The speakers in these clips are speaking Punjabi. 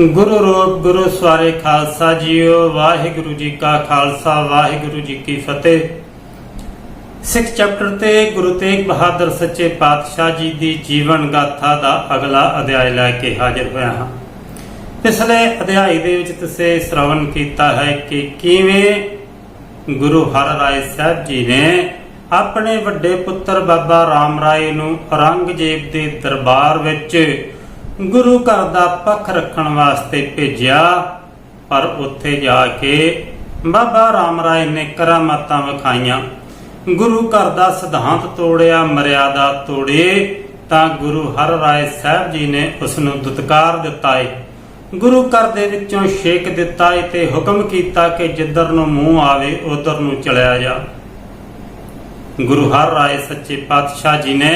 ਗੁਰੂ ਰੂਪ ਗੁਰੂ ਸਵਾਰੇ ਖਾਲਸਾ ਜੀਓ, ਵਾਹਿਗੁਰੂ ਜੀ ਕਾ ਖਾਲਸਾ, ਵਾਹਿਗੁਰੂ ਜੀ ਕੀ ਫਤਿਹ। ਸਿੱਖ ਚੈਪਟਰ ਤੇ ਗੁਰੂ ਤੇਗ ਬਹਾਦਰ ਸੱਚੇ ਪਾਤਸ਼ਾਹ ਜੀ ਦੀ ਜੀਵਨ ਗਾਥਾ ਦਾ ਅਗਲਾ ਅਧਿਆਇ ਲੈ ਕੇ ਹਾਜ਼ਰ ਹੋਇਆ ਹਾਂ। ਪਿਛਲੇ ਅਧਿਆਇ ਦੇ ਵਿੱਚ ਤੁਸੀਂ ਸ਼੍ਰਵਣ ਕੀਤਾ ਹੈ ਕਿ ਕਿਵੇਂ ਗੁਰੂ ਹਰਿਰਾਏ ਸਾਹਿਬ ਜੀ ਨੇ ਆਪਣੇ ਵੱਡੇ ਪੁੱਤਰ ਬਾਬਾ ਰਾਮ ਰਾਏ ਨੂੰ ਔਰੰਗਜ਼ੇਬ ਦੇ ਦਰਬਾਰ ਵਿੱਚ ਗੁਰੂ ਘਰ ਦਾ ਪੱਖ ਰੱਖਣ ਵਾਸਤੇ ਭੇਜਿਆ, ਪਰ ਉੱਥੇ ਜਾ ਕੇ ਬਾਬਾ ਰਾਮ ਰਾਏ ਨੇ ਕਰਾਮਾਤਾਂ ਵਿਖਾਈਆਂ। ਗੁਰੂ ਘਰ ਦਾ ਸਿਧਾਂਤ ਤੋੜਿਆ ਮਰਿਆਦਾ ਤੋੜੇ, ਤਾਂ ਗੁਰੂ ਹਰਿਰਾਏ ਸਾਹਿਬ ਜੀ ਨੇ ਉਸ ਨੂੰ ਦੁਤਕਾਰ ਦਿੱਤਾ ਏ ਗੁਰੂ ਘਰ ਦੇ ਵਿੱਚੋਂ ਛੇਕ ਦਿੱਤਾ ਏ ਤੇ ਹੁਕਮ ਕੀਤਾ ਕਿ ਜਿੱਧਰ ਨੂੰ ਮੂੰਹ ਆਵੇ, ਉਧਰ ਨੂੰ ਚਲਿਆ ਜਾ। ਗੁਰੂ ਹਰਿਰਾਏ ਸੱਚੇ ਪਾਤਸ਼ਾਹ ਜੀ ਨੇ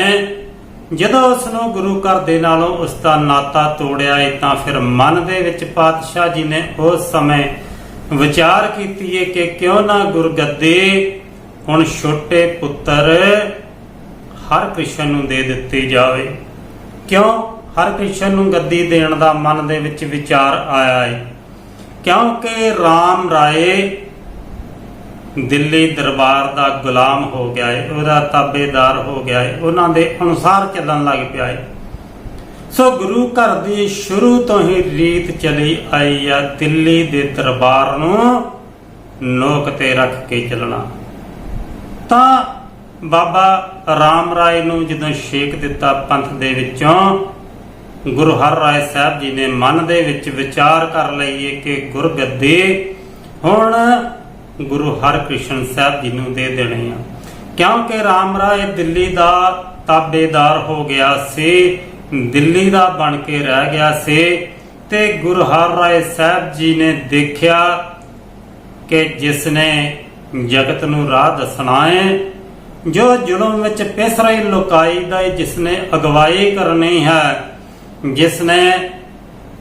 ਜਦੋਂ ਉਸ ਨੂੰ ਗੁਰੂ ਘਰ ਦੇ ਨਾਲੋਂ ਉਸ ਦਾ ਨਾਤਾ ਤੋੜਿਆ ਏ ਤਾਂ ਫਿਰ ਮਨ ਦੇ ਵਿੱਚ ਪਾਤਸ਼ਾਹ ਜੀ ਨੇ ਉਸ ਸਮੇਂ ਵਿਚਾਰ ਕੀਤੀ ਏ ਕਿ ਕਿਉਂ ਨਾ ਗੁਰਗੱਦੀ ਹੁਣ ਛੋਟੇ ਪੁੱਤਰ ਹਰ ਕ੍ਰਿਸ਼ਨ ਨੂੰ ਦੇ ਦਿੱਤੀ ਜਾਵੇ। ਕਿਉਂ ਹਰ ਕ੍ਰਿਸ਼ਨ ਨੂੰ ਗੱਦੀ ਦੇਣ ਦਾ ਮਨ ਦੇ ਵਿੱਚ ਵਿਚਾਰ ਆਇਆ ਏ? ਕਿਉਂਕਿ RAM ਰਾਏ ਦਿੱਲੀ ਦਰਬਾਰ ਦਾ ਗੁਲਾਮ ਹੋ ਗਿਆ ਏ, ਉਹਦਾ ਤਾਬੇਦਾਰ ਹੋ ਗਿਆ ਏ, ਉਹਨਾਂ ਦੇ ਅਨੁਸਾਰ ਚੱਲਣ ਲੱਗ ਪਿਆ ਏ। ਸੋ ਗੁਰੂ ਘਰ ਦੀ ਸ਼ੁਰੂ ਤੋਂ ਹੀ ਰੀਤ ਚਲੀ ਆਈ ਆ ਦਿੱਲੀ ਦੇ ਦਰਬਾਰ ਨੂੰ, ਨੋਕ ਤੇ ਰੱਖ ਕੇ ਚੱਲਣਾ। ਤਾਂ ਬਾਬਾ ਰਾਮ ਰਾਏ ਨੂੰ ਜਦੋਂ ਸ਼ੇਕ ਦਿੱਤਾ ਪੰਥ ਦੇ ਵਿੱਚੋਂ, ਗੁਰੂ ਹਰ ਹਰਿਰਾਏ ਸਾਹਿਬ ਜੀ ਨੇ ਮਨ ਦੇ ਵਿੱਚ ਵਿਚਾਰ ਕਰ ਲਈਏ ਕਿ ਗੁਰਗੱਦੀ ਹੁਣ ਗੁਰੂ ਹਰਕ੍ਰਿਸ਼ਨ ਸਾਹਿਬ ਜੀ ਨੂੰ ਦੇ ਦੇਣੇ ਆ। ਕਿਉਂਕਿ ਰਾਮ ਰਾਏ ਦਿੱਲੀ ਦਾ ਤਾਬੇਦਾਰ ਹੋ ਗਿਆ ਸੀ, ਦਿੱਲੀ ਦਾ ਬਣ ਕੇ ਰਹਿ ਗਿਆ ਸੀ ਤੇ ਗੁਰੂ ਹਰਿਰਾਏ ਸਾਹਿਬ ਜੀ ਨੇ ਦੇਖਿਆ ਕਿ ਜਿਸ ਨੇ ਜਗਤ ਨੂੰ ਰਾਹ ਦੱਸਣਾ ਹੈ ਜੋ ਜ਼ੁਲਮ ਵਿੱਚ ਪਿਸ ਰਹੀ ਲੋਕਾਈ ਦਾ ਜਿਸ ਨੇ ਅਗਵਾਈ ਕਰਨੀ ਹੈ, ਜਿਸ ਨੇ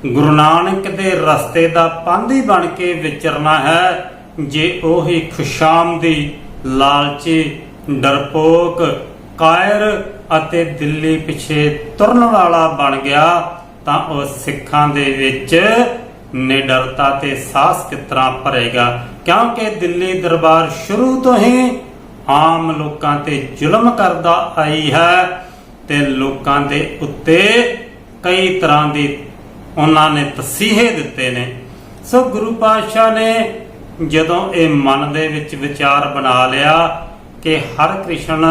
ਗੁਰੂ ਨਾਨਕ ਦੇ ਰਸਤੇ ਦਾ ਪਾਂਧੀ ਬਣ ਕੇ ਵਿਚਰਨਾ ਹੈ ਜੇ ਓਹੀ ਖੁਸ਼ਾਮ ਦੀ ਲਾਲਚੀ, ਡਰਪੋਕ, ਕਾਇਰ ਅਤੇ ਦਿੱਲੀ ਪਿਛੇ ਤੁਰਨ ਵਾਲਾ ਬਣ ਗਿਆ, ਤਾਂ ਉਹ ਸਿੱਖਾਂ ਦੇ ਵਿੱਚ ਨਿਡਰਤਾ ਤੇ ਸਾਹਸ ਕਿਸ ਭਰੇਗਾ? ਕਿਉਂਕਿ ਦਿੱਲੀ ਦਰਬਾਰ ਸ਼ੁਰੂ ਤੋਂ ਹੀ ਆਮ ਲੋਕਾਂ ਤੇ ਜ਼ੁਲਮ ਕਰਦਾ ਆਈ ਹੈ ਤੇ ਲੋਕਾਂ ਦੇ ਉੱਤੇ ਕਈ ਤਰ੍ਹਾਂ ਦੀ ਉਹਨਾਂ ਨੇ ਤਸੀਹੇ ਦਿੱਤੇ ਨੇ। ਸੋ ਗੁਰੂ ਪਾਤਸ਼ਾਹ ਨੇ ਜਦੋਂ ਇਹ ਮਨ ਦੇ ਵਿੱਚ ਵਿਚਾਰ ਬਣਾ ਲਿਆ ਕਿ ਹਰ ਕ੍ਰਿਸ਼ਨ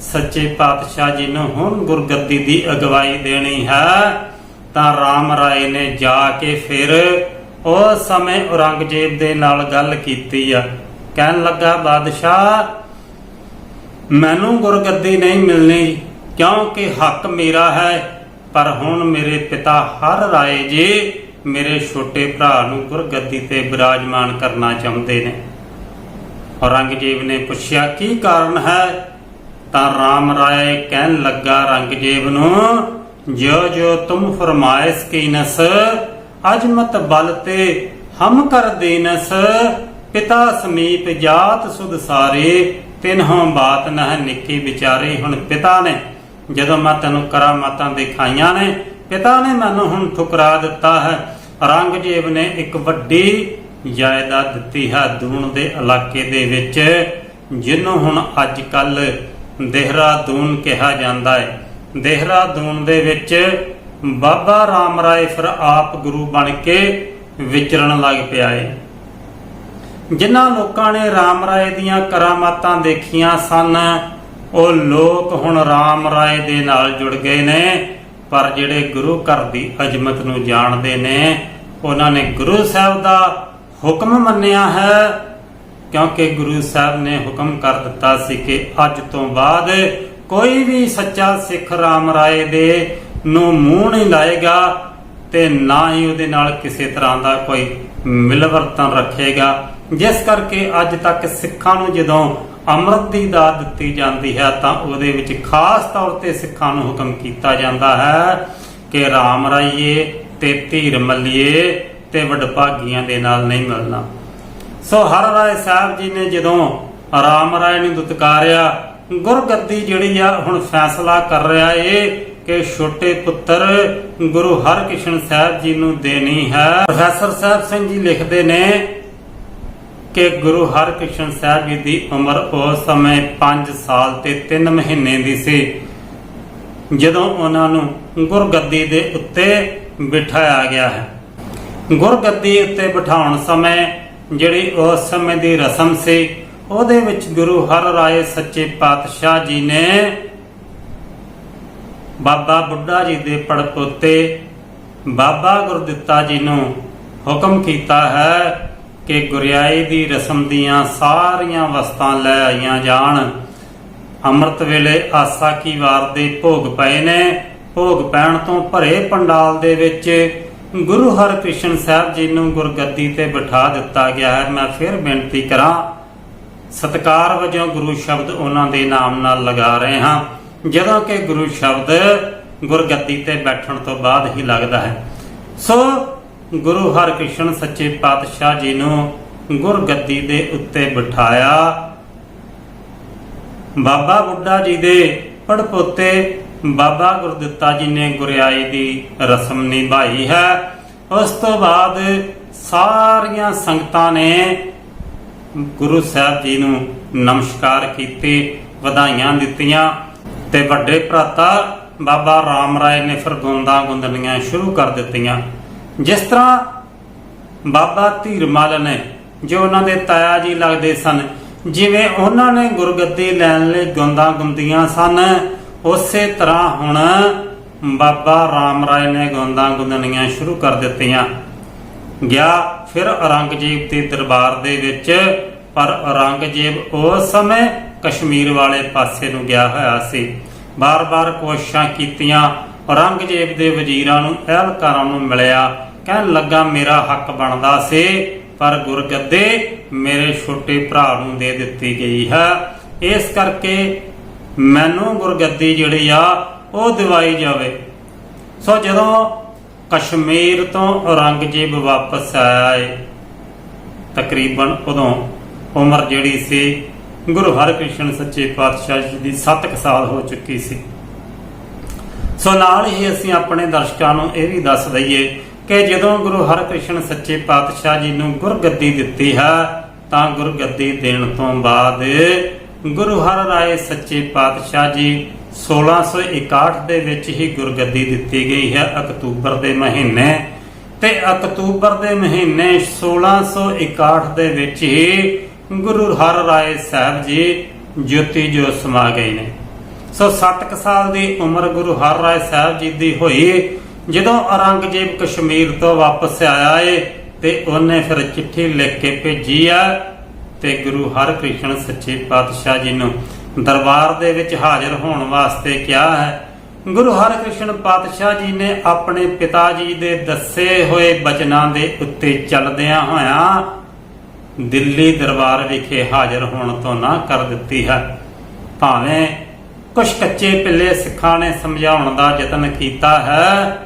ਸੱਚੇ ਪਾਤਸ਼ਾਹ ਜੀ ਨੂੰ ਹੁਣ ਗੁਰਗੱਦੀ ਦੀ ਅਗਵਾਈ ਦੇਣੀ ਹੈ, ਤਾਂ ਰਾਮ ਰਾਏ ਨੇ ਜਾ ਕੇ ਫਿਰ ਉਸ ਸਮੇਂ ਔਰੰਗਜ਼ੇਬ ਦੇ ਨਾਲ ਗੱਲ ਕੀਤੀ ਆ। ਕਹਿਣ ਲੱਗਾ, ਬਾਦਸ਼ਾਹ, ਮੈਨੂੰ ਗੁਰਗੱਦੀ ਨਹੀਂ ਮਿਲਣੀ, ਕਿਉਂਕਿ ਹੱਕ ਮੇਰਾ ਹੈ, ਪਰ ਹੁਣ ਮੇਰੇ ਪਿਤਾ ਹਰ ਰਾਏ ਜੀ ਮੇਰੇ ਛੋਟੇ ਭਰਾ ਨੂੰ ਗੁਰਗੱਦੀ ਤੇ ਬਿਰਾਜਮਾਨ ਕਰਨਾ ਚਾਹੁੰਦੇ ਨੇ। ਔਰੰਗਜ਼ੇਬ ਨੇ ਪੁੱਛਿਆ, ਕੀ ਕਾਰਨ ਹੈ? ਤਾਂ RAM ਰਾਏ ਕਹਿਣ ਲੱਗਾ ਔਰੰਗਜ਼ੇਬ ਨੂੰ ਜੋ ਜੋ ਤੁਮ ਫਰਮਾਇਸ਼ ਕੀਨਸ, ਅਜਮਤ ਬਲ ਤੇ ਹਮ ਕਰ ਦੇਨਸ, ਪਿਤਾ ਸਮੀਪ ਜਾਤ ਸੁਧ ਸਾਰੇ ਤਿਨਹੋਂ ਬਾਤ ਨਹ ਨਿੱਕੀ ਵਿਚਾਰੇ, ਹੁਣ ਪਿਤਾ ਨੇ, ਜਦੋਂ ਮੈਂ ਤੈਨੂੰ ਕਰਾਮਾਤਾਂ ਦਿਖਾਈਆਂ ਨੇ। ਪਿਤਾ ਨੇ ਮੈਨੂੰ ਹੁਣ ਠੁਕਰਾ ਦਿੱਤਾ ਹੈ। ਔਰੰਗਜ਼ੇਬ ਨੇ ਇੱਕ ਵੱਡੀ ਜਾਇਦਾਦ ਦਿੱਤੀ ਹੈ ਦੂਣ ਦੇ ਇਲਾਕੇ ਦੇ ਵਿੱਚ, ਜਿਹਨੂੰ ਹੁਣ ਅੱਜ ਕੱਲ ਦੇਹਰਾਦੂਨ ਕਿਹਾ ਜਾਂਦਾ ਹੈ। ਦੇਹਰਾਦੂਨ ਦੇ ਵਿੱਚ ਬਾਬਾ ਰਾਮ ਰਾਏ ਫਿਰ ਆਪ ਗੁਰੂ ਬਣ ਕੇ ਵਿਚਰਨ ਲੱਗ ਪਿਆ ਹੈ। ਜਿਨ੍ਹਾਂ ਲੋਕਾਂ ਨੇ ਰਾਮ ਰਾਏ ਦੀਆਂ ਕਰਾਮਾਤਾਂ ਦੇਖੀਆਂ ਸਨ, ਉਹ ਲੋਕ ਹੁਣ ਰਾਮ ਰਾਏ ਦੇ ਨਾਲ ਜੁੜ ਗਏ ਨੇ। ਪਰ ਜਿਹੜੇ ਗੁਰੂ ਘਰ ਦੀ ਅਜ਼ਮਤ ਨੂੰ ਜਾਣਦੇ ਨੇ, ਉਹਨਾਂ ਨੇ ਗੁਰੂ ਸਾਹਿਬ ਦਾ ਹੁਕਮ ਮੰਨਿਆ ਹੈ। ਕਿਉਂਕਿ ਗੁਰੂ ਸਾਹਿਬ ਨੇ ਹੁਕਮ ਕਰ ਦਿੱਤਾ ਸੀ ਕਿ ਅੱਜ ਤੋਂ ਬਾਅਦ ਕੋਈ ਵੀ ਸੱਚਾ ਸਿੱਖ ਰਾਮ ਰਾਏ ਦੇ ਨੂੰ ਮੂੰਹ ਨਹੀਂ ਲਾਏਗਾ ਤੇ ਨਾ ਹੀ ਉਹਦੇ ਨਾਲ ਕਿਸੇ ਤਰ੍ਹਾਂ ਦਾ ਕੋਈ ਮਿਲਵਰਤਨ ਰੱਖੇਗਾ। ਜਿਸ ਕਰਕੇ ਅੱਜ ਤੱਕ ਸਿੱਖਾਂ ਨੂੰ ਜਦੋਂ ਅੰਮ੍ਰਿਤ ਦੀ ਦਾਤ ਦਿੱਤੀ ਜਾਂਦੀ ਹੈ ਤਾਂ ਉਹਦੇ ਵਿੱਚ ਖਾਸ ਤੌਰ ਤੇ ਸਿੱਖਾਂ ਨੂੰ ਹੁਕਮ ਕੀਤਾ ਜਾਂਦਾ ਹੈ ਕਿ ਰਾਮ ਰਾਈਏ ਤੇ ਧੀਰ ਮੱਲੀਏ ਤੇ ਵਡਭਾਗੀਆਂ ਦੇ ਨਾਲ ਨਹੀਂ ਮਿਲਣਾ। ਸੋ ਹਰ ਰਾਏ ਸਾਹਿਬ ਜੀ ਨੇ ਜਦੋਂ ਰਾਮ ਰਾਏ ਨੂੰ ਦੁਤਕਾਰਿਆ, ਗੁਰਗੱਦੀ ਜਿਹੜੀ ਆ ਹੁਣ ਫੈਸਲਾ ਕਰ ਰਿਹਾ ਏ ਕਿ ਛੋਟੇ ਪੁੱਤਰ ਗੁਰੂ ਹਰਕ੍ਰਿਸ਼ਨ ਸਾਹਿਬ ਜੀ ਨੂੰ ਦੇਣੀ ਹੈ। ਪ੍ਰੋਫੈਸਰ ਸਾਹਿਬ ਸਿੰਘ ਜੀ ਲਿਖਦੇ ਨੇ ਕਿ ਗੁਰੂ ਹਰਕ੍ਰਿਸ਼ਨ ਸਾਹਿਬ ਜੀ ਦੀ ਉਮਰ ਉਸ ਸਮੇਂ 5 ਸਾਲ ਤੇ 3 ਮਹੀਨੇ ਦੀ ਸੀ। ਜਦੋਂ ਉਹਨਾਂ ਨੂੰ ਗੁਰਗੱਦੀ ਦੇ ਉੱਤੇ ਬਿਠਾਇਆ ਗਿਆ ਹੈ। ਗੁਰਗੱਦੀ ਉੱਤੇ ਬਿਠਾਉਣ ਸਮੇਂ ਜਿਹੜੀ ਉਸ ਸਮੇਂ ਦੀ ਰਸਮ ਸੀ, ਉਹਦੇ ਵਿੱਚ ਗੁਰੂ ਹਰ ਰਾਏ ਸੱਚੇ ਪਾਤਸ਼ਾਹ ਜੀ ਨੇ ਬਾਬਾ ਬੁੱਢਾ ਜੀ ਦੇ ਪੜਪੋਤੇ ਬਾਬਾ ਗੁਰਦਿੱਤਾ ਜੀ ਨੂੰ ਹੁਕਮ ਕੀਤਾ ਹੈ ਕਿ ਗੁਰਿਆਈ ਦੀ ਰਸਮ ਦੀਆਂ ਸਾਰੀਆਂ ਵਸਤਾਂ ਲੈ ਆਈਆਂ ਜਾਣ। ਅੰਮ੍ਰਿਤ ਵੇਲੇ ਆਸਾ ਕੀ ਵਾਰ ਦੇ ਭੋਗ ਪਏ ਨੇ। ਭੋਗ ਪੈਣ ਤੋਂ ਭਰੇ ਪੰਡਾਲ ਦੇ ਵਿੱਚ ਗੁਰੂ ਹਰਕ੍ਰਿਸ਼ਨ ਸਾਹਿਬ ਜੀ ਨੂੰ ਗੁਰਗੱਦੀ ਤੇ ਬਿਠਾ ਦਿੱਤਾ ਗਿਆ ਹੈ। ਮੈਂ ਫਿਰ ਬੇਨਤੀ ਕਰਾਂ, ਸਤਕਾਰ ਵਜੋਂ ਗੁਰੂ ਸ਼ਬਦ ਉਹਨਾਂ ਦੇ ਨਾਮ ਨਾਲ ਲਗਾ ਰਹੇ ਹਾਂ। ਜਦੋਂ ਕਿ ਗੁਰੂ ਸ਼ਬਦ ਗੁਰਗੱਦੀ ਤੇ ਬੈਠਣ ਤੋਂ ਬਾਅਦ ਹੀ ਲੱਗਦਾ ਹੈ। ਸੋ ਗੁਰੂ ਹਰਕ੍ਰਿਸ਼ਨ ਸੱਚੇ ਪਾਤਸ਼ਾਹ ਜੀ ਨੂੰ ਗੁਰਗੱਦੀ ਦੇ ਉੱਤੇ ਬਿਠਾਇਆ। ਬਾਬਾ ਬੁੱਢਾ ਜੀ ਦੇ ਪੜਪੋਤੇ ਬਾਬਾ ਗੁਰਦਿੱਤਾ ਜੀ ਨੇ ਗੁਰਿਆਈ ਦੀ ਰਸਮ ਨਿਭਾਈ ਹੈ। ਉਸ ਤੋਂ ਬਾਅਦ ਸਾਰੀਆਂ ਸੰਗਤਾਂ ਨੇ ਗੁਰੂ ਸਾਹਿਬ ਜੀ ਨੂੰ ਨਮਸਕਾਰ ਕੀਤੇ, ਵਧਾਈਆਂ ਦਿੱਤੀਆਂ ਤੇ ਵੱਡੇ ਭਰਾਤਾ ਬਾਬਾ ਰਾਮ ਰਾਏ ਨੇ ਫਿਰ ਗੁੰਦਾਂ ਗੁੰਦਲੀਆਂ ਸ਼ੁਰੂ ਕਰ ਦਿੱਤੀਆਂ। ਜਿਸ ਤਰ੍ਹਾਂ ਬਾਬਾ ਧੀਰਮਲ ਨੇ, ਜੋ ਉਹਨਾਂ ਦੇ ਤਾਇਆ ਜੀ ਲੱਗਦੇ ਸਨ, ਜਿਵੇਂ ਉਹਨਾਂ ਨੇ ਗੁਰਗੱਦੀ ਲੈਣ ਲਈ ਗੁੰਦਾਂ ਗੁੰਦੀਆਂ ਸਨ, ਉਸੇ ਤਰ੍ਹਾਂ ਹੁਣ ਬਾਬਾ ਰਾਮ ਰਾਏ ਨੇ ਗੁੰਦਾਂ ਗੁੰਦਣੀਆਂ ਸ਼ੁਰੂ ਕਰ ਦਿੱਤੀਆਂ। ਗਿਆ ਫਿਰ ਔਰੰਗਜ਼ੇਬ ਦੇ ਦਰਬਾਰ ਦੇ ਵਿੱਚ, ਪਰ ਔਰੰਗਜ਼ੇਬ ਉਸ ਸਮੇਂ ਕਸ਼ਮੀਰ ਵਾਲੇ ਪਾਸੇ ਨੂੰ ਗਿਆ ਹੋਇਆ ਸੀ। ਬਾਰ-ਬਾਰ ਕੋਸ਼ਿਸ਼ਾਂ ਕੀਤੀਆਂ, ਔਰੰਗਜ਼ੇਬ ਦੇ ਵਜ਼ੀਰਾਂ ਨੂੰ, ਅਹਿਲਕਾਰਾਂ ਨੂੰ ਮਿਲਿਆ। ਕਹਿਣ ਲੱਗਾ, ਮੇਰਾ ਹੱਕ ਬਣਦਾ ਸੀ, ਪਰ ਗੁਰਗੱਦੇ ਮੇਰੇ ਛੋਟੇ ਭਰਾ ਨੂੰ ਦੇ ਦਿੱਤੀ ਗਈ ਹੈ। ਇਸ ਕਰਕੇ ਮੈਨੂੰ ਗੁਰਗੱਦੀ ਜਿਹੜੀ ਆ, ਉਹ ਦਿਵਾਈ ਜਾਵੇ। ਸੋ ਜਦੋਂ ਕਸ਼ਮੀਰ ਤੋਂ ਔਰੰਗਜ਼ੇਬ ਵਾਪਸ ਆਇਆ ਏ ਤਕਰੀਬਨ ਉਦੋਂ ਉਮਰ ਜਿਹੜੀ ਸੀ, ਗੁਰੂ ਹਰਕ੍ਰਿਸ਼ਨ ਸੱਚੇ ਪਾਤਸ਼ਾਹ ਜੀ ਦੀ 7 ਸਾਲ ਹੋ ਚੁੱਕੀ ਸੀ। ਸੋ ਨਾਲ ਹੀ ਅਸੀਂ ਆਪਣੇ ਦਰਸ਼ਕਾਂ ਨੂੰ ਇਹ ਵੀ ਦੱਸ ਦਈਏ ਕਿ ਜਦੋਂ ਗੁਰੂ ਹਰਕ੍ਰਿਸ਼ਨ ਸੱਚੇ ਪਾਤਸ਼ਾਹ ਜੀ ਨੂੰ ਗੁਰਗੱਦੀ ਦਿੱਤੀ ਹੈ, ਤਾਂ ਗੁਰਗੱਦੀ ਦੇਣ ਤੋਂ ਬਾਅਦ ਗੁਰੂ ਹਰ ਰਾਏ ਸੱਚੇ ਪਾਤਸ਼ਾਹ ਜੀ 1661 ਦੇ ਵਿੱਚ ਹੀ ਗੁਰਗੱਦੀ ਦਿੱਤੀ ਗਈ ਹੈ ਅਕਤੂਬਰ ਦੇ ਮਹੀਨੇ। ਤੇ ਅਕਤੂਬਰ ਦੇ ਮਹੀਨੇ 1661 ਦੇ ਵਿੱਚ ਹੀ ਗੁਰੂ ਹਰ ਰਾਏ ਸਾਹਿਬ ਜੀ ਜੋਤੀ ਜੋ ਸਮਾ ਗਏ ਨੇ। ਸੋ 7 ਸਾਲ ਦੀ ਉਮਰ ਗੁਰੂ ਹਰ ਰਾਏ ਸਾਹਿਬ ਜੀ ਦੀ ਹੋਈ ਜਦੋਂ ਔਰੰਗਜ਼ੇਬ ਕਸ਼ਮੀਰ ਤੋਂ ਵਾਪਸ ਆਇਆ ਏ, ਤੇ ਉਹਨੇ ਫਿਰ ਚਿੱਠੀ ਲਿਖ ਕੇ ਭੇਜੀ ਆ, ਤੇ ਗੁਰੂ ਹਰਕ੍ਰਿਸ਼ਨ ਸੱਚੇ ਪਾਤਸ਼ਾਹ ਜੀ ਨੂੰ ਦਰਬਾਰ ਦੇ ਵਿੱਚ ਹਾਜ਼ਰ ਹੋਣ ਵਾਸਤੇ ਕਿਹਾ ਹੈ। ਗੁਰੂ ਹਰਕ੍ਰਿਸ਼ਨ ਪਾਤਸ਼ਾਹ ਜੀ ਨੇ ਆਪਣੇ ਪਿਤਾ ਜੀ ਦੇ ਦੱਸੇ ਹੋਏ ਬਚਨਾਂ ਦੇ ਉੱਤੇ ਚੱਲਦਿਆਂ ਹੋਇਆਂ ਦਿੱਲੀ ਦਰਬਾਰ ਵਿਖੇ ਹਾਜ਼ਰ ਹੋਣ ਤੋਂ ਨਾ ਕਰ ਦਿੱਤੀ ਹੈ। ਭਾਵੇਂ ਕੁਝ ਕੱਚੇ ਪਿੱਲੇ ਸਿੱਖਾਂ ਨੇ ਸਮਝਾਉਣ ਦਾ ਯਤਨ ਕੀਤਾ ਹੈ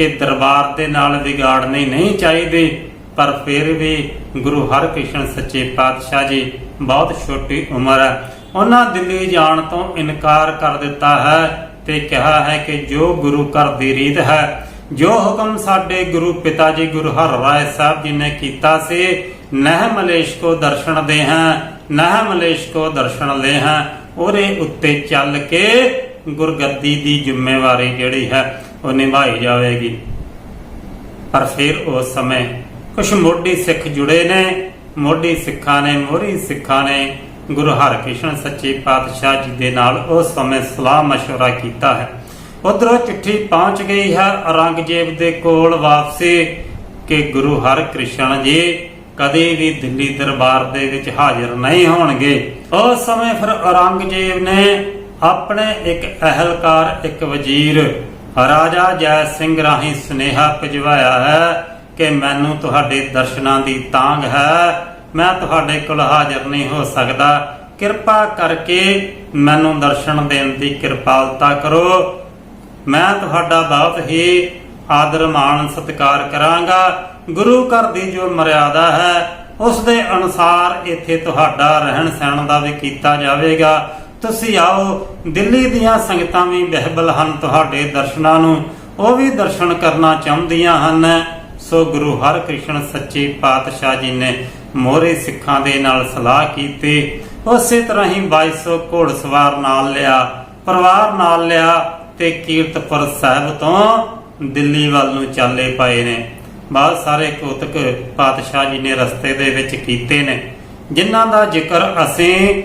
ਕਿ ਦਰਬਾਰ ਦੇ ਨਾਲ ਵਿਗਾੜਨੇ ਨਹੀਂ ਚਾਹੀਦੇ, ਪਰ ਫਿਰ ਵੀ ਗੁਰੂ ਹਰਕ੍ਰਿਸ਼ਨ ਸੱਚੇ ਪਾਤਸ਼ਾਹ ਜੀ ਬਹੁਤ ਛੋਟੀ ਉਮਰ ਹੈ। ਉਹਨਾਂ ਦਿੱਲੀ ਜਾਣ ਤੋਂ ਇਨਕਾਰ ਕਰ ਦਿੱਤਾ ਹੈ ਤੇ ਕਿਹਾ ਹੈ ਕਿ ਜੋ ਗੁਰੂ ਘਰ ਦੀ ਰੀਤ ਹੈ, ਜੋ ਹੁਕਮ ਸਾਡੇ ਗੁਰੂ ਪਿਤਾ ਜੀ ਗੁਰੂ ਹਰ ਰਾਏ ਸਾਹਿਬ ਜੀ ਨੇ ਕੀਤਾ ਸੀ, ਨਹਿ ਮਲੇਸ਼ ਕੋ ਦਰਸ਼ਨ ਦੇ ਹਾਂ ਨਹਿ ਮਲੇਸ਼ ਕੋ ਦਰਸ਼ਨ ਲੈ ਹਾਂ ਉਹਦੇ ਉੱਤੇ ਚੱਲ ਕੇ ਗੁਰਗੱਦੀ ਦੀ ਜ਼ਿੰਮੇਵਾਰੀ ਜਿਹੜੀ ਹੈ ਉਹ ਨਿਭਾਈ ਜਾਵੇਗੀ ਪਰ ਫਿਰ ਉਸ ਸਮੇਂ ਕੁਝ ਮੋਢੀ ਸਿੱਖ ਜੁੜੇ ਨੇ ਮੋਢੀ ਸਿੱਖਾਂ ਨੇ ਮੋਹਰੀ ਸਿੱਖਾਂ ਨੇ ਗੁਰੂ ਹਰਕ੍ਰਿਸ਼ਨ ਸੱਚੇ ਪਾਤਸ਼ਾਹ ਜੀ ਦੇ ਨਾਲ ਉਸ ਸਮੇਂ ਸਲਾਹ مشورہ ਕੀਤਾ ਹੈ ਉਧਰੋਂ ਚਿੱਠੀ ਪਹੁੰਚ ਗਈ ਹੈ ਔਰੰਗਜ਼ੇਬ ਦੇ ਕੋਲ ਵਾਪਸੀ ਕਿ ਗੁਰੂ ਹਰਕ੍ਰਿਸ਼ਨ ਜੀ ਕਦੇ ਵੀ ਦਿੱਲੀ ਦਰਬਾਰ ਦੇ ਵਿੱਚ ਹਾਜ਼ਰ ਨਹੀਂ ਹੋਣਗੇ ਉਸ ਸਮੇਂ ਫਿਰ ਔਰੰਗਜ਼ੇਬ ਨੇ ਆਪਣੇ ਇੱਕ ਅਹਿਲਕਾਰ ਇੱਕ ਵਜ਼ੀਰ ਰਾਜਾ ਜੈ ਸਿੰਘ ਰਾਹੀਂ ਸੁਨੇਹਾ ਭਿਜਵਾਇਆ ਹੈ ਕਿ ਮੈਨੂੰ ਤੁਹਾਡੇ ਦਰਸ਼ਨਾਂ ਦੀ ਤਾਂਗ ਹੈ। ਮੈਂ ਤੁਹਾਡੇ ਕੋਲ ਹਾਜ਼ਰ ਨਹੀਂ ਹੋ ਸਕਦਾ। ਕਿਰਪਾ ਕਰਕੇ ਮੈਨੂੰ ਦਰਸ਼ਨ ਦੇਣ ਦੀ ਕਿਰਪਾਲਤਾ ਕਰੋ। ਮੈਂ ਤੁਹਾਡਾ ਬਹੁਤ ਹੀ ਆਦਰ ਮਾਣ ਸਤਿਕਾਰ ਕਰਾਂਗਾ। ਗੁਰੂ ਘਰ ਦੀ ਜੋ ਮਰਿਆਦਾ ਹੈ, ਉਸ ਦੇ ਅਨੁਸਾਰ ਇੱਥੇ ਤੁਹਾਡਾ ਰਹਿਣ ਸਹਿਣ ਦਾ ਵੀ ਕੀਤਾ ਜਾਵੇਗਾ। ਤੁਸੀਂ ਆਓ, ਦਿੱਲੀ ਦੀਆਂ ਸੰਗਤਾਂ ਵੀ ਬਹਿਬਲ ਹਨ ਤੁਹਾਡੇ ਦਰਸ਼ਨਾਂ ਨੂੰ। ਉਹ ਵੀ ਦਰਸ਼ਨ ਕਰਨਾ ਚਾਹੁੰਦੀਆਂ ਹਨ। ਸੋ ਗੁਰੂ ਹਰਕ੍ਰਿਸ਼ਨ ਸੱਚੇ ਪਾਤਸ਼ਾਹ ਜੀ ਨੇ ਮੋਹਰੇ ਸਿੱਖਾਂ ਦੇ ਨਾਲ ਸਲਾਹ ਕੀਤੀ। ਉਸੇ ਤਰ੍ਹਾਂ ਹੀ 2200 ਘੋੜਸਵਾਰ ਨਾਲ ਲਿਆ, ਪਰਿਵਾਰ ਨਾਲ ਲਿਆ ਤੇ ਕੀਰਤਪੁਰ ਸਾਹਿਬ ਤੋਂ ਦਿੱਲੀ ਵੱਲ ਨੂੰ ਚਾਲੇ ਪਏ ਨੇ। ਬਹੁਤ ਸਾਰੇ ਕੋਤਕ ਪਾਤਸ਼ਾਹ ਜੀ ਨੇ ਰਸਤੇ ਦੇ ਵਿੱਚ ਕੀਤੇ ਨੇ। ਜਿਨ੍ਹਾਂ ਦਾ ਜ਼ਿਕਰ ਅਸੀਂ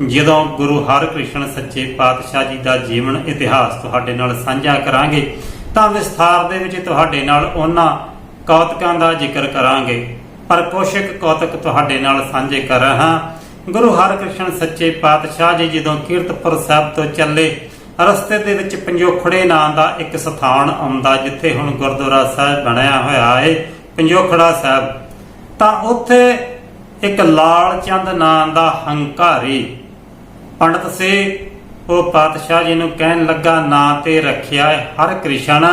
ਜਦੋਂ ਗੁਰੂ ਹਰਕ੍ਰਿਸ਼ਨ ਸੱਚੇ ਪਾਤਸ਼ਾਹ ਜੀ ਦਾ ਜੀਵਨ ਇਤਿਹਾਸ ਤੁਹਾਡੇ ਨਾਲ ਸਾਂਝਾ ਕਰਾਂਗੇ, ਤਾਂ ਵਿਸਥਾਰ ਦੇ ਵਿੱਚ ਤੁਹਾਡੇ ਨਾਲ ਉਹਨਾਂ ਕੌਤਕਾਂ ਦਾ ਜ਼ਿਕਰ ਕਰਾਂਗੇ। ਪਰ ਕੁਛ ਕੌਤਕ ਤੁਹਾਡੇ ਨਾਲ ਸਾਂਝੇ ਕਰ ਰਹਾ ਗੁਰੂ ਹਰਕ੍ਰਿਸ਼ਨ ਸੱਚੇ ਪਾਤਸ਼ਾਹ ਜੀ ਜਦੋਂ ਕੀਰਤਪੁਰ ਸਾਹਿਬ ਤੋਂ ਚੱਲੇ, ਰਸਤੇ ਦੇ ਵਿੱਚ ਪੰਜੋਖੜੇ ਨਾਂ ਦਾ ਇੱਕ ਸਥਾਨ ਆਉਂਦਾ ਜਿੱਥੇ ਹੁਣ ਗੁਰਦੁਆਰਾ ਸਾਹਿਬ ਬਣਿਆ ਹੋਇਆ ਹੈ, ਪੰਜੋਖੜਾ ਸਾਹਿਬ। ਤਾਂ ਉੱਥੇ ਇੱਕ ਲਾਲ ਚੰਦ ਨਾਂ ਦਾ ਹੰਕਾਰੀ ਪੰਡਤ ਸੀ, ਉਹ ਪਾਤਸ਼ਾਹ ਜੀ ਨੂੰ ਕਹਿਣ ਲੱਗਾ, ਨਾਂ ਤੇ ਰੱਖਿਆ ਹਰ ਕ੍ਰਿਸ਼ਨ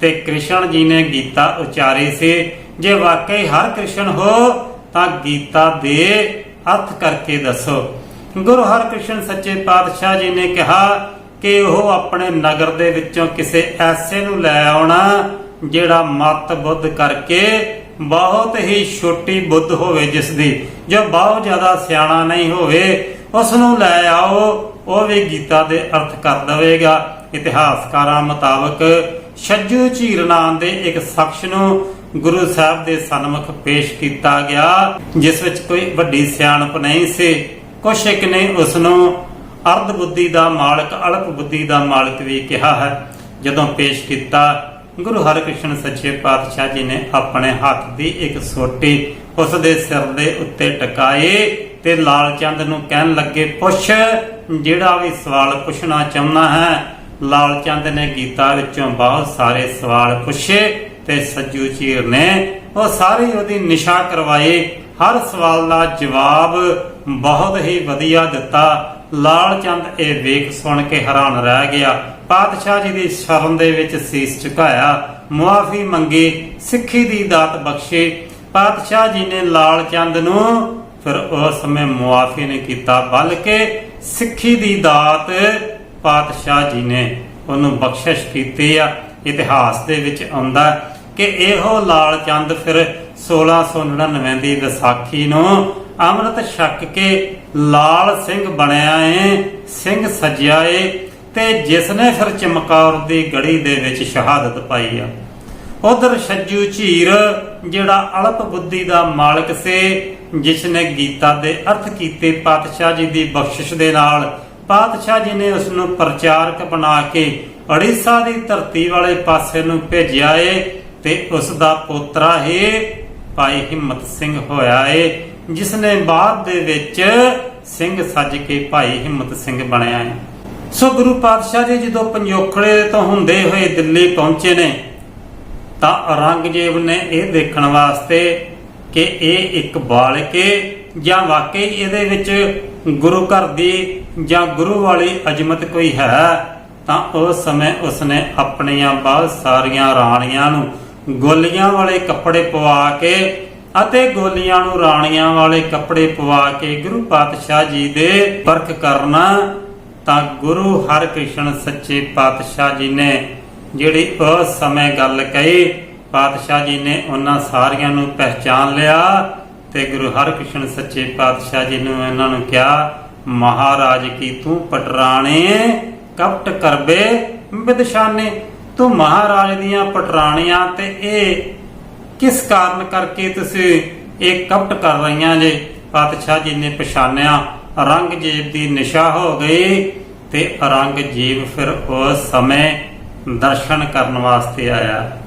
ਤੇ ਕ੍ਰਿਸ਼ਨ ਜੀ ਨੇ ਗੀਤਾ ਉਚਾਰੀ ਸੀ। ਜੇ ਵਾਕਈ ਹਰ ਕ੍ਰਿਸ਼ਨ ਹੋ, ਤਾਂ ਗੀਤਾ ਦੇ ਅਰਥ ਕਰਕੇ ਦੱਸੋ। ਗੁਰੂ ਹਰਕ੍ਰਿਸ਼ਨ ਸੱਚੇ ਪਾਤਸ਼ਾਹ ਜੀ ਨੇ ਕਿਹਾ ਕਿ ਉਹ ਆਪਣੇ ਨਗਰ ਦੇ ਵਿੱਚੋਂ ਕਿਸੇ ਐਸੇ ਨੂੰ ਲੈ ਆਉਣਾ ਜਿਹੜਾ ਮਤ ਬੁੱਧ ਕਰਕੇ ਬਹੁਤ ਹੀ ਛੋਟੀ ਬੁੱਧ ਹੋਵੇ ਜਿਸ ਦੀ ਜੋ ਬਹੁਤ ਜ਼ਿਆਦਾ ਸਿਆਣਾ ਨਹੀਂ ਹੋਵੇ ਉਸ ਨੂੰ ਲੈ ਆਓ। ਉਹ ਵੀ ਗੀਤਾ ਦੇ ਅਰਥ ਕਰ ਦਵੇਗਾ ਇਤਿਹਾਸਕਾਰਾਂ ਮੁਤਾਬਕ ਛੱਜੂ ਝੀਰ ਨਾਮ ਦੇ ਇੱਕ ਸ਼ਖਸ ਨੂੰ ਗੁਰੂ ਸਾਹਿਬ ਦੇ ਸਨਮੁਖ ਪੇਸ਼ ਕੀਤਾ ਗਿਆ, ਜਿਸ ਵਿੱਚ ਕੋਈ ਵੱਡੀ ਸਿਆਣਪ ਨਹੀਂ ਸੀ। ਕੁਛ ਇੱਕ ਨੇ ਉਸ ਨੂੰ ਅਰਧ ਬੁੱਧੀ ਦਾ ਮਾਲਕ, ਅਲਪ ਬੁੱਧੀ ਦਾ ਮਾਲਕ ਵੀ ਕਿਹਾ ਹੈ। ਜਦੋਂ ਪੇਸ਼ ਕੀਤਾ, ਗੁਰੂ ਹਰਕ੍ਰਿਸ਼ਨ ਸੱਚੇ ਪਾਤਸ਼ਾਹ ਜੀ ਨੇ ਆਪਣੇ ਹੱਥ ਦੀ ਇੱਕ ਸੋਟੀ ਉਸ ਦੇ ਸਿਰ ਦੇ ਉੱਤੇ ਟਿਕਾਏ ਤੇ ਲਾਲ ਚੰਦ ਨੂੰ ਕਹਿਣ ਲੱਗੇ, ਪੁੱਛ, ਜਿਹੜਾ ਵੀ ਸਵਾਲ ਪੁੱਛਣਾ ਚਾਹੁੰਦਾ ਹੈ। ਲਾਲ ਚੰਦ ਨੇ ਗੀਤਾ ਵਿੱਚੋਂ ਬਹੁਤ ਸਾਰੇ ਸਵਾਲ ਪੁੱਛੇ ਤੇ ਸੱਜੂ ਚੀਰ ਨੇ ਉਹ ਸਾਰੇ ਉਹਦੀ ਨਿਸ਼ਾ ਕਰਵਾਏ ਹਰ ਸਵਾਲ ਦਾ ਜਵਾਬ ਬਹੁਤ ਹੀ ਵਧੀਆ ਦਿੱਤਾ। ਲਾਲ ਚੰਦ ਇਹ ਵੇਖ ਸੁਣ ਕੇ ਹੈਰਾਨ ਰਹਿ ਗਿਆ। ਪਾਤਸ਼ਾਹ ਜੀ ਦੀ ਸ਼ਰਨ ਦੇ ਵਿੱਚ ਸੀਸ ਝੁਕਾਇਆ। ਮੁਆਫੀ ਮੰਗੀ, ਸਿੱਖੀ ਦੀ ਦਾਤ ਬਖਸ਼ੇ। ਪਾਤਸ਼ਾਹ ਜੀ ਨੇ ਲਾਲ ਚੰਦ ਨੂੰ ਫਿਰ ਉਸ ਸਮੇਂ ਮੁਆਫੀ ਨੇ ਕੀਤਾ, ਬਲਕਿ ਸਿੱਖੀ ਦੀ ਦਾਤ ਪਾਤਸ਼ਾਹ ਜੀ ਨੇ ਉਹਨੂੰ ਬਖਸ਼ਿਸ਼ ਕੀਤੀ ਆ। ਇਤਿਹਾਸ ਦੇ ਵਿੱਚ ਆਉਂਦਾ ਕਿ ਇਹੋ ਲਾਲ ਚੰਦ ਫਿਰ 1699 ਦੀ ਵਿਸਾਖੀ ਨੂੰ ਅੰਮ੍ਰਿਤ ਛਕ ਕੇ ਲਾਲ ਸਿੰਘ ਬਣਿਆ ਏ, ਸਿੰਘ ਸਜਿਆ ਏ, ਤੇ ਜਿਸ ਨੇ ਫਿਰ ਚਮਕੌਰ ਦੀ ਗੜੀ ਦੇ ਵਿੱਚ ਸ਼ਹਾਦਤ ਪਾਈ ਆ। ਉਧਰ ਛੱਜੂ ਝੀਰ, ਜਿਹੜਾ ਅਲਪ ਬੁੱਧੀ ਦਾ ਮਾਲਕ ਸੀ ਜਿਸ ਨੇ ਗੀਤਾ ਦੇ ਅਰਥ ਕੀਤੇ ਪਾਤਸ਼ਾਹ ਜੀ ਦੀ ਬਖਸ਼ਿਸ਼ ਦੇ ਨਾਲ, ਪਾਤਸ਼ਾਹ ਜੀ ਨੇ ਉਸ ਨੂੰ ਪ੍ਰਚਾਰਕ ਬਣਾ ਕੇ ਉੜੀਸਾ ਦੀ ਧਰਤੀ ਵਾਲੇ ਪਾਸੇ ਨੂੰ ਭੇਜਿਆ ਏ ਤੇ ਉਸ ਦਾ ਪੋਤਰਾ ਹੀ ਭਾਈ ਹਿੰਮਤ ਸਿੰਘ ਹੋਇਆ ਏ ਜਿਸ ਨੇ ਬਾਅਦ ਦੇ ਵਿੱਚ ਸਿੰਘ ਸੱਜ ਕੇ ਭਾਈ ਹਿੰਮਤ ਸਿੰਘ ਬਣਿਆ ਏ। ਸੋ ਗੁਰੂ ਪਾਤਸ਼ਾਹ ਜੀ ਜਦੋਂ ਪੰਜੋਖੜੇ ਤੋਂ ਹੁੰਦੇ ਹੋਏ ਦਿੱਲੀ ਪਹੁੰਚੇ ਨੇ, ਤਾਂ ਔਰੰਗਜ਼ੇਬ ਨੇ ਇਹ ਦੇਖਣ ਵਾਸਤੇ ਕਿ ਇਹ ਇੱਕ ਬਾਲਕੇ ਜਾਂ ਵਾਕਈ ਇਹਦੇ ਵਿੱਚ ਗੁਰੂ ਘਰ ਦੀ ਜਾਂ ਗੁਰੂ ਵਾਲੀ ਅਜਮਤ ਕੋਈ ਹੈ, ਤਾਂ ਉਸ ਸਮੇਂ ਉਸਨੇ ਆਪਣੀਆਂ ਬਹੁਤ ਸਾਰੀਆਂ ਰਾਣੀਆਂ ਨੂੰ ਗੋਲੀਆਂ ਵਾਲੇ ਕੱਪੜੇ ਪਵਾ ਕੇ ਅਤੇ ਗੋਲੀਆਂ ਨੂੰ ਰਾਣੀਆਂ ਵਾਲੇ ਕੱਪੜੇ ਪਵਾ ਕੇ ਗੁਰੂ ਪਾਤਸ਼ਾਹ ਜੀ ਦੇ ਪਰਖ ਕਰਨਾ, ਤਾਂ ਗੁਰੂ ਹਰਕ੍ਰਿਸ਼ਨ ਸੱਚੇ ਪਾਤਸ਼ਾਹ ਜੀ ਨੇ ਜਿਹੜੀ ਉਸ ਸਮੇਂ ਗੱਲ ਕਹੀ ਪਾਤਸ਼ਾਹ ਜੀ ਨੇ ਉਹਨਾਂ ਸਾਰਿਆਂ ਨੂੰ ਪਹਿਚਾਨ ਲਿਆ ਤੇ ਗੁਰੂ ਹਰਕ੍ਰਿਸ਼ਨ ਸੱਚੇ ਪਾਤਸ਼ਾਹ ਜੀ ਨੂੰ ਇਹਨਾਂ ਨੂੰ ਕਿਹਾ, ਮਹਾਰਾਜ ਕੀ ਤੂੰ ਪਟਰਾਣੇ ਕਪਟ ਕਰਬੇ ਵਿਦਸ਼ਾਨੇ ਤੂੰ ਮਹਾਰਾਜ ਦੀਆਂ ਪਟਰਾਣੀਆਂ ਤੇ ਇਹ ਕਿਸ ਕਾਰਨ ਕਰਕੇ ਤੁਸੀਂ ਇਹ ਕਪਟ ਕਰ ਰਹੀਆਂ ਜੇ? ਪਾਤਸ਼ਾਹ ਜੀ ਨੇ ਪਛਾਣਿਆ ਔਰੰਗਜ਼ੇਬ ਦੀ ਨਿਸ਼ਾ ਹੋ ਗਈ ਤੇ ਔਰੰਗਜ਼ੇਬ ਫਿਰ ਉਸ ਸਮੇਂ ਦਰਸ਼ਨ ਕਰਨ ਵਾਸਤੇ ਆਇਆ।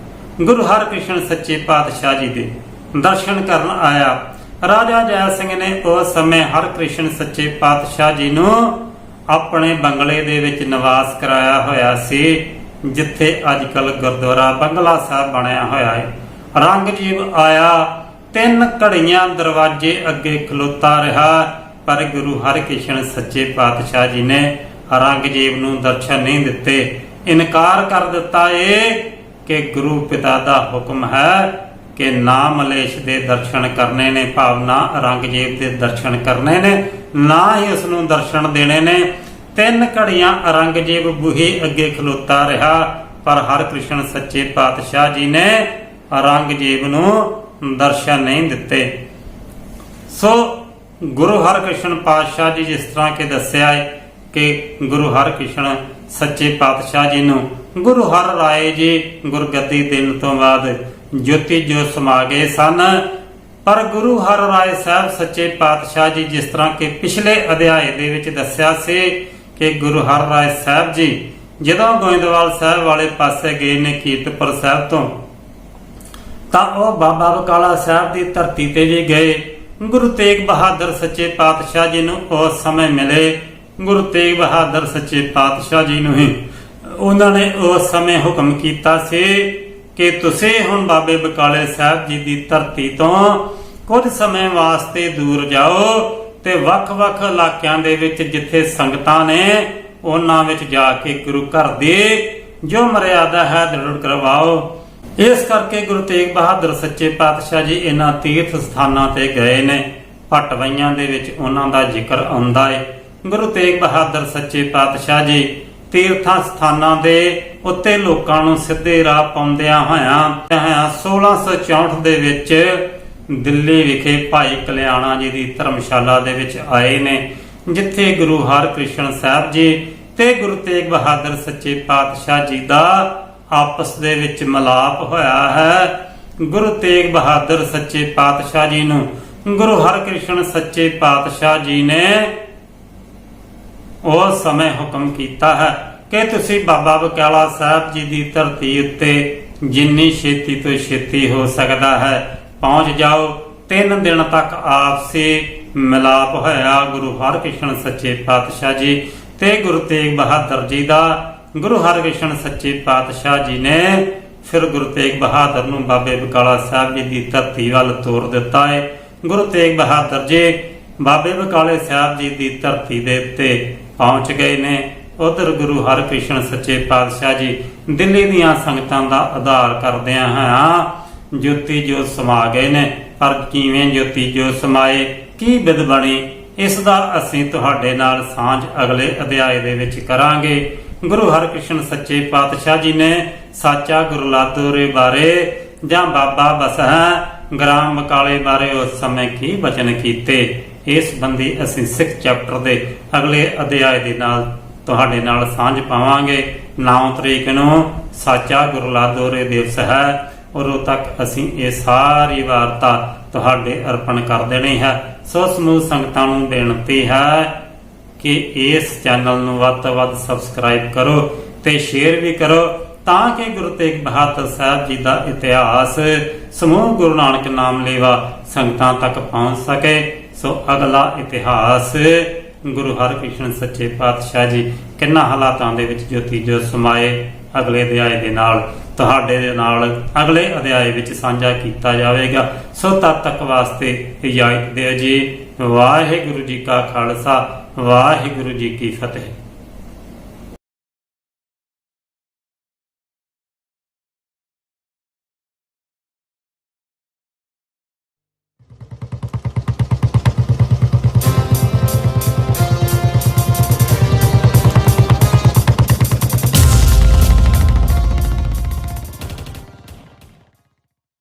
ਗੁਰੂ ਹਰਕ੍ਰਿਸ਼ਨ ਸੱਚੇ ਪਾਤਸ਼ਾਹ ਜੀ ਦੇ ਦਰਸ਼ਨ ਕਰਨ ਆਇਆ। ਰਾਜਾ ਜੈ ਸਿੰਘ ਨੇ ਉਸ ਸਮੇਂ ਹਰਕ੍ਰਿਸ਼ਨ ਸੱਚੇ ਪਾਤਸ਼ਾਹ ਜੀ ਨੂੰ ਆਪਣੇ ਬੰਗਲੇ ਦੇ ਵਿੱਚ ਨਿਵਾਸ ਕਰਾਇਆ ਹੋਇਆ ਸੀ, ਜਿੱਥੇ ਅੱਜ ਗੁਰਦੁਆਰਾ ਬੰਗਲਾ ਸਾਹਿਬ ਬਣਿਆ ਹੋਇਆ ਹੈ। ਰੰਗਜੀਵ ਆਇਆ, ਤਿੰਨ ਘੜੀਆਂ ਦਰਵਾਜ਼ੇ ਅੱਗੇ ਖਲੋਤਾ ਰਿਹਾ, ਪਰ ਗੁਰੂ ਹਰਕ੍ਰਿਸ਼ਨ ਸੱਚੇ ਪਾਤਸ਼ਾਹ ਜੀ ਨੇ ਔਰੰਗਜ਼ੇਬ ਨੂੰ ਦਰਸ਼ਨ ਨਹੀਂ ਦਿੱਤੇ। ਇਨਕਾਰ ਕਰ ਦਿੱਤਾ ਏ ਕਿ ਗੁਰੂ ਪਿਤਾ ਦਾ ਹੁਕਮ ਹੈ ਕਿ ਨਾ ਮਲੇਸ਼ ਦੇ ਦਰਸ਼ਨ ਕਰਨੇ ਨੇ ਭਾਵ ਔਰੰਗਜ਼ੇਬ ਦੇ ਦਰਸ਼ਨ ਕਰਨੇ ਨੇ, ਨਾ ਹੀ ਉਸ ਨੂੰ ਦਰਸ਼ਨ ਦੇਣੇ ਨੇ। ਤਿੰਨ ਘੜੀਆਂ ਔਰੰਗਜ਼ੇਬ ਬੂਹੇ ਅੱਗੇ ਖਲੋਤਾ ਰਿਹਾ, ਪਰ ਹਰਿਕ੍ਰਿਸ਼ਨ ਸੱਚੇ ਪਾਤਸ਼ਾਹ ਜੀ ਨੇ ਔਰੰਗਜ਼ੇਬ ਨੂੰ ਦਰਸ਼ਨ ਨਹੀਂ ਦਿੱਤੇ। ਸੋ ਗੁਰੂ ਹਰਿਕ੍ਰਿਸ਼ਨ ਪਾਤਸ਼ਾਹ ਜੀ ਜਿਸ ਤਰ੍ਹਾਂ ਕਿ ਦੱਸਿਆ ਹੈ ਕਿ ਗੁਰੂ ਹਰਿਕ੍ਰਿਸ਼ਨ ਸੱਚੇ ਪਾਤਸ਼ਾਹ ਜੀ ਨੂੰ ਗੁਰੂ ਹਰ ਰਾਏ ਜੀ ਗੁਰਗੱਦੀ ਦੇਣ ਤੋਂ ਬਾਅਦ ਜੋਤੀ ਜੋ ਸਮਾ ਗਏ ਸਨ। ਪਰ ਗੁਰੂ ਹਰ ਰਾਏ ਸਾਹਿਬ ਸੱਚੇ ਪਾਤਸ਼ਾਹ ਜੀ ਜਿਸ ਤਰ੍ਹਾਂ ਕਿ ਪਿਛਲੇ ਅਧਿਆਏ ਦੇ ਵਿੱਚ ਦੱਸਿਆ ਸੀ ਕਿ ਗੁਰੂ ਹਰ ਰਾਏ ਸਾਹਿਬ ਜੀ ਜਦੋਂ ਗੋਇੰਦਵਾਲ ਸਾਹਿਬ ਵਾਲੇ ਪਾਸੇ ਗਏ ਨੇ ਕੀਰਤਪੁਰ ਸਾਹਿਬ ਤੋਂ, ਤਾਂ ਉਹ ਬਾਬਾ ਬਕਾਲਾ ਸਾਹਿਬ ਦੀ ਧਰਤੀ ਤੇ ਵੀ ਗਏ। ਗੁਰੂ ਤੇਗ ਬਹਾਦਰ ਸੱਚੇ ਪਾਤਸ਼ਾਹ ਜੀ ਨੂੰ ਉਸ ਸਮੇਂ ਮਿਲੇ। ਗੁਰੂ ਤੇਗ ਬਹਾਦਰ ਸੱਚੇ ਪਾਤਸ਼ਾਹ ਜੀ ਨੂੰ ਹੀ ਉਹਨਾਂ ਨੇ ਉਸ ਸਮੇਂ ਹੁਕਮ ਕੀਤਾ ਸੀ ਕਿ ਤੁਸੀਂ ਹੁਣ ਬਾਬੇ ਬਕਾਲੇ ਸਾਹਿਬ ਜੀ ਦੀ ਧਰਤੀ ਤੋਂ ਕੁਝ ਸਮੇਂ ਵਾਸਤੇ ਦੂਰ ਜਾਓ ਤੇ ਵੱਖ-ਵੱਖ ਇਲਾਕਿਆਂ ਦੇ ਵਿੱਚ ਜਿੱਥੇ ਸੰਗਤਾਂ ਨੇ ਉਹਨਾਂ ਵਿੱਚ ਜਾ ਕੇ ਗੁਰੂ ਘਰ ਦੀ ਜੋ ਮਰਿਆਦਾ ਹੈ ਦ੍ਰਿੜ ਕਰਵਾਓ। ਇਸ ਕਰਕੇ ਗੁਰੂ ਤੇਗ ਬਹਾਦਰ ਸੱਚੇ ਪਾਤਸ਼ਾਹ ਜੀ ਇਹਨਾਂ ਤੀਰਥ ਸਥਾਨਾਂ ਤੇ ਗਏ ਨੇ। ਪਟਵਈਆਂ ਦੇ ਵਿੱਚ ਉਹਨਾਂ ਦਾ ਜ਼ਿਕਰ ਆਉਂਦਾ ਹੈ ਗੁਰੂ ਤੇਗ ਬਹਾਦਰ ਸੱਚੇ ਪਾਤਸ਼ਾਹ ਜੀ ਤੀਰਥਾਂ ਸਥਾਨਾਂ ਦੇ ਉੱਤੇ ਲੋਕਾਂ ਨੂੰ ਸਿੱਧੇ ਰਾਹ ਪਾਉਂਦਿਆਂ ਹੋਇਆਂ 1664 ਦੇ ਵਿੱਚ ਦਿੱਲੀ ਵਿਖੇ ਭਾਈ ਕਲਿਆਣਾ ਜੀ ਦੀ ਧਰਮਸ਼ਾਲਾ ਦੇ ਵਿੱਚ ਆਏ ਨੇ, ਜਿੱਥੇ ਗੁਰੂ ਹਰਕ੍ਰਿਸ਼ਨ ਸਾਹਿਬ ਜੀ ਤੇ ਗੁਰੂ ਤੇਗ ਬਹਾਦਰ ਸੱਚੇ ਪਾਤਸ਼ਾਹ ਜੀ ਦਾ ਆਪਸ ਦੇ ਵਿੱਚ ਮਿਲਾਪ ਹੋਇਆ ਹੈ। ਗੁਰੂ ਤੇਗ ਬਹਾਦਰ ਸੱਚੇ ਪਾਤਸ਼ਾਹ ਜੀ ਨੂੰ ਗੁਰੂ ਹਰਕ੍ਰਿਸ਼ਨ ਸੱਚੇ ਪਾਤਸ਼ਾਹ ਜੀ ਨੇ ਉਸ ਸਮੇਂ ਹੁਕਮ ਕੀਤਾ ਹੈ ਕਿ ਤੁਸੀਂ ਬਾਬਾ ਬਕਾਲਾ ਸਾਹਿਬ ਜੀ ਦੀ ਧਰਤੀ ਉੱਤੇ ਜਿੰਨੀ ਛੇਤੀ ਤੋਂ ਛੇਤੀ ਹੋ ਸਕਦਾ ਹੈ, ਪਹੁੰਚ ਜਾਓ। ਤਿੰਨ ਦਿਨ ਤੱਕ ਆਪਸੇ ਮਿਲਾਪ ਹੋਇਆ ਗੁਰੂ ਹਰਕ੍ਰਿਸ਼ਨ ਸੱਚੇ ਪਾਤਸ਼ਾਹ ਜੀ ਤੇ ਗੁਰੂ ਤੇਗ ਬਹਾਦਰ ਜੀ ਦਾ। ਗੁਰੂ ਹਰਕ੍ਰਿਸ਼ਨ ਸੱਚੇ ਪਾਤਸ਼ਾਹ ਜੀ ਨੇ ਫਿਰ ਗੁਰੂ ਤੇਗ ਬਹਾਦਰ ਨੂੰ ਬਾਬੇ ਬਕਾਲਾ ਸਾਹਿਬ ਜੀ ਦੀ ਧਰਤੀ ਵੱਲ ਤੋਰ ਦਿੱਤਾ ਹੈ ਗੁਰੂ ਤੇਗ ਬਹਾਦਰ ਜੀ ਬਾਬੇ ਬਕਾਲੇ ਸਾਹਿਬ ਜੀ ਦੀ ਧਰਤੀ ਦੇ ਉੱਤੇ ਪਹੁੰਚ ਗਏ ਨੇ। ਉਧਰ ਗੁਰੂ ਹਰਕ੍ਰਿਸ਼ਨ ਸੱਚੇ ਪਾਤਸ਼ਾਹ ਜੀ ਦਿੱਲੀ ਦੀਆਂ ਸੰਗਤਾਂ ਦਾ ਆਧਾਰ ਕਰਦਿਆਂ ਹਾਂ, ਜੋਤੀ ਜੋ ਸਮਾ ਗਏ ਨੇ। ਪਰ ਕਿਵੇਂ ਜੋਤੀ ਜੋ ਸਮਾਏ? ਕੀ ਬਿਦ ਬਣੀ? ਇਸ ਦਾ ਅਸੀਂ ਤੁਹਾਡੇ ਨਾਲ ਸਾਂਝ ਅਗਲੇ ਅਧਿਆਏ ਦੇ ਵਿੱਚ ਕਰਾਂਗੇ। ਗੁਰੂ ਹਰਕ੍ਰਿਸ਼ਨ ਸੱਚੇ ਪਾਤਸ਼ਾਹ ਜੀ ਨੇ ਸਾਚਾ ਗੁਰਲਾਦੋਰੇ ਬਾਰੇ ਜਾਂ ਬਾਬਾ ਬਸਹਾ ਗ੍ਰਾਮ ਮਕਾਲੇ ਬਾਰੇ ਉਸ ਸਮੇਂ ਕੀ ਬਚਨ ਕੀਤੇ? ਇਸ ਬੰਦੀ ਅਸੀਂ ਸਿੱਖ ਚੈਪਟਰ ਦੇ ਅਗਲੇ ਅਧਿਆਏ ਦੇ ਨਾਲ ਤੁਹਾਡੇ ਨਾਲ ਸਾਂਝ ਪਾਵਾਂਗੇ। 9 ਤਰੀਕ ਨੂੰ ਸਾਚਾ ਗੁਰਲਾਦੋਰੇ ਦਿਵਸ ਹੈ ਉਦੋਂ ਤੱਕ ਅਸੀਂ ਇਹ ਸਾਰੀ ਵਾਰਤਾ ਤੁਹਾਡੇ ਅਰਪਣ ਕਰ ਦੇਣੀ ਹੈ। ਸੋ ਸਮੂਹ ਸੰਗਤਾਂ ਨੂੰ ਬੇਨਤੀ ਹੈ ਕਿ ਇਸ ਚੈਨਲ ਨੂੰ ਵੱਧ ਤੋਂ ਵੱਧ ਸਬਸਕ੍ਰਾਈਬ ਕਰੋ ਤੇ ਸ਼ੇਅਰ ਵੀ ਕਰੋ ਤਾਂ ਕਿ ਗੁਰੂ ਤੇਗ ਬਹਾਦਰ ਸਾਹਿਬ ਜੀ ਦਾ ਇਤਿਹਾਸ ਸਮੂਹ ਗੁਰੂ ਨਾਨਕ ਨਾਮ ਲੇਵਾ ਸੰਗਤਾਂ ਤੱਕ ਪਹੁੰਚ ਸਕੇ। ਸੋ ਅਗਲਾ ਇਤਿਹਾਸ, ਗੁਰੂ ਹਰਕ੍ਰਿਸ਼ਨ ਸੱਚੇ ਪਾਤਸ਼ਾਹ ਜੀ, ਕਿੰਨਾ ਹਾਲਾਤਾਂ ਦੇ ਵਿੱਚ ਜੋਤੀ ਜੋ ਸਮਾਏ ਅਗਲੇ ਅਧਿਆਏ ਦੇ ਨਾਲ, ਤੁਹਾਡੇ ਦੇ ਨਾਲ ਅਗਲੇ ਅਧਿਆਏ ਵਿੱਚ ਸਾਂਝਾ ਕੀਤਾ ਜਾਵੇਗਾ। ਸੋ ਤਦ ਤੱਕ ਵਾਸਤੇ ਇਜਾਜ਼ਤ ਦਿਓ ਜੀ। ਵਾਹਿਗੁਰੂ ਜੀ ਕਾ ਖਾਲਸਾ, ਵਾਹਿਗੁਰੂ ਜੀ ਕੀ ਫਤਿਹ।